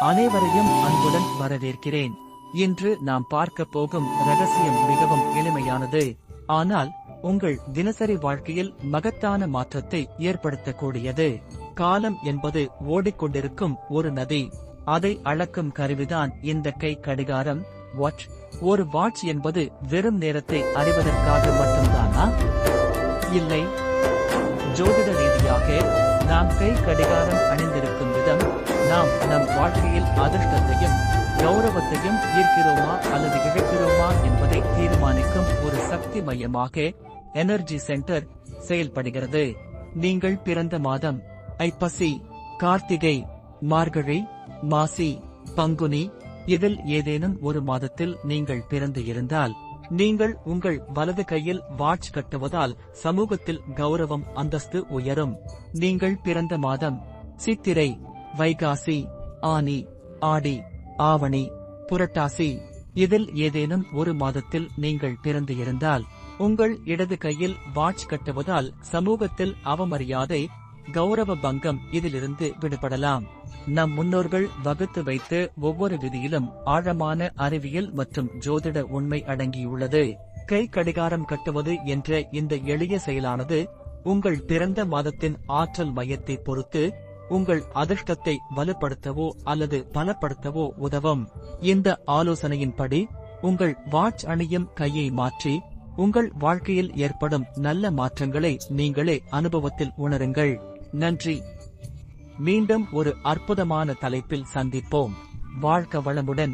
அனைவரையும் அன்புடன் வரவேற்கிறேன். இன்று நாம் பார்க்க போகும் ரகசியம் மிகவும் எளிமையானது. ஆனால் உங்கள் தினசரி வாழ்க்கையில் மகத்தான மாற்றத்தை ஏற்படுத்தக்கூடியது. காலம் என்பது ஓடிக்கொண்டிருக்கும் ஒரு நதி. அதை அளக்கும் கருவிதான் இந்த கை கடிகாரம். வாட்ச் ஒரு வாட்ச் என்பது வெறும் நேரத்தை அறிவதற்காக மட்டும்தானா? இல்லை. ஜோதிட ரீதியாக நாம் கை கடிகாரம் அணிந்திருக்கும் விதம் நாம் நம் வாழ்க்கையில் அதிர்ஷ்டத்தையும் கௌரவத்தையும் ஈர்க்கிறோமா அல்லது இழக்கிறோமா என்பதை தீர்மானிக்கும் ஒரு சக்தி மையமாக எனர்ஜி சென்டர் செயல்படுகிறது. நீங்கள் பிறந்த மாதம் ஐப்பசி கார்த்திகை மார்கழி மாசி பங்குனி இதில் ஏதேனும் ஒரு மாதத்தில் நீங்கள் பிறந்து இருந்தால் நீங்கள் உங்கள் வலது கையில் வாட்ச் கட்டுவதால் சமூகத்தில் கௌரவம் அந்தஸ்து உயரும். நீங்கள் பிறந்த மாதம் சித்திரை வைகாசி ஆனி ஆடி ஆவணி புரட்டாசி. இதில் ஏதேனும் ஒரு மாதத்தில் நீங்கள் பிறந்து இருந்தால் உங்கள் இடது கையில் வாட்ச் கட்டுவதால் சமூகத்தில் அவமரியாதை கௌரவ பங்கம் இதிலிருந்து விடுபடலாம். நம் முன்னோர்கள் வகுத்து வைத்து ஒவ்வொரு விதியிலும் ஆழமான அறிவியல் மற்றும் ஜோதிட உண்மை அடங்கியுள்ளது. கை கடிகாரம் கட்டுவது என்ற இந்த எளிய செயலானது உங்கள் பிறந்த மாதத்தின் ஆற்றல் மையத்தை பொறுத்து உங்கள் அதிர்ஷ்டத்தை வலுப்படுத்தவோ அல்லது பலப்படுத்தவோ உதவும். இந்த ஆலோசனையின்படி உங்கள் வாட்ச் அணியும் கையை மாற்றி உங்கள் வாழ்க்கையில் ஏற்படும் நல்ல மாற்றங்களை நீங்களே அனுபவத்தில் உணருங்கள். நன்றி. மீண்டும் ஒரு அற்புதமான தலைப்பில் சந்திப்போம். வாழ்க்க வளமுடன்.